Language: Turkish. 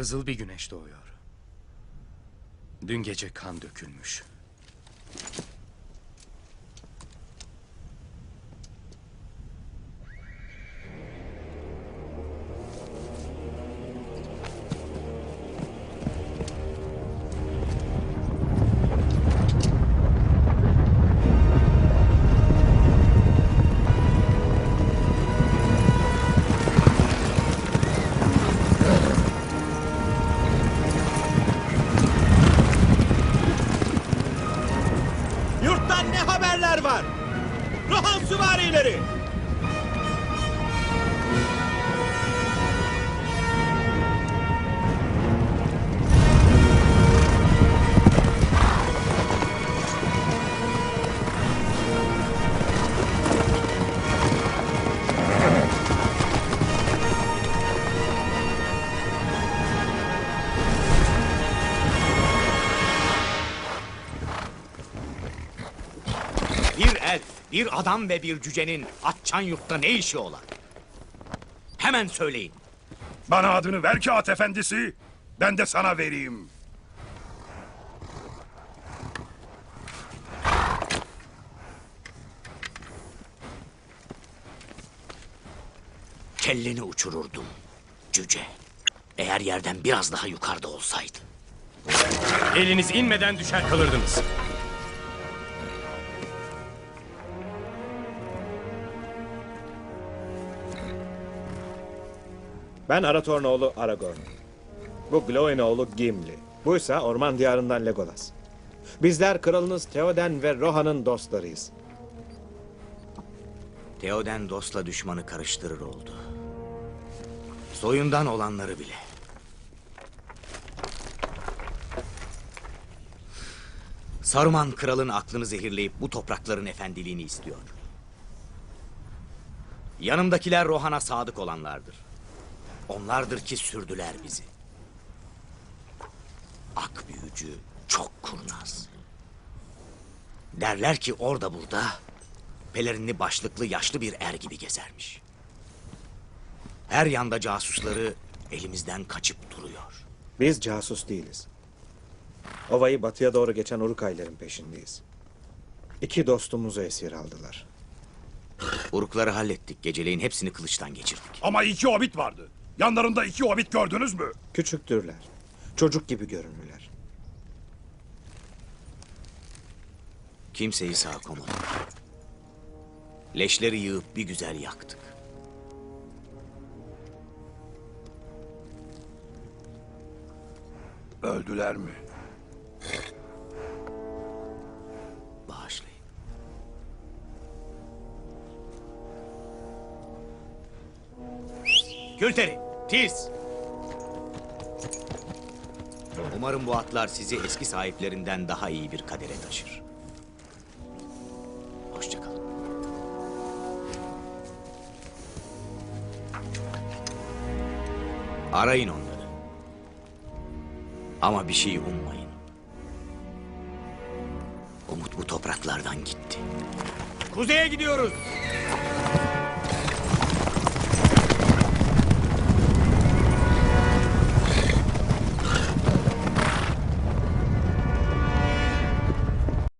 Kızıl bir güneş doğuyor. Dün gece kan dökülmüş. Yurttan ne haberler var? Rohan süvarileri! Bir adam ve bir cücenin Atçan yurtta ne işi ola? Hemen söyleyin. Bana adını ver ki at efendisi. Ben de sana vereyim. Kelleni uçururdum cüce. Eğer yerden biraz daha yukarıda olsaydı. Eliniz inmeden düşer kalırdınız. Ben Aratorn oğlu Aragorn. Bu Glóin oğlu Gimli. Buysa orman diyarından Legolas. Bizler kralınız Theoden ve Rohan'ın dostlarıyız. Theoden dostla düşmanı karıştırır oldu. Soyundan olanları bile. Saruman kralın aklını zehirleyip bu toprakların efendiliğini istiyor. Yanımdakiler Rohan'a sadık olanlardır. Onlardır ki sürdüler bizi. Ak büyücü çok kurnaz. Derler ki orada burada pelerinli başlıklı yaşlı bir er gibi gezermiş. Her yanda casusları elimizden kaçıp duruyor. Biz casus değiliz. Ovayı batıya doğru geçen Urukayların peşindeyiz. İki dostumuzu esir aldılar. Urukları hallettik. Geceleyin hepsini kılıçtan geçirdik. Ama iki hobbit vardı. Yanlarında iki hobbit gördünüz mü? Küçüktürler. Çocuk gibi görünürler. Kimseyi sağ koymadık. Leşleri yığıp bir güzel yaktık. Öldüler mi? Bağışlayın. Gülteri, tiz. Umarım bu atlar sizi eski sahiplerinden daha iyi bir kadere taşır. Hoşçakalın. Arayın onları. Ama bir şey ummayın. Umut bu topraklardan gitti. Kuzeye gidiyoruz.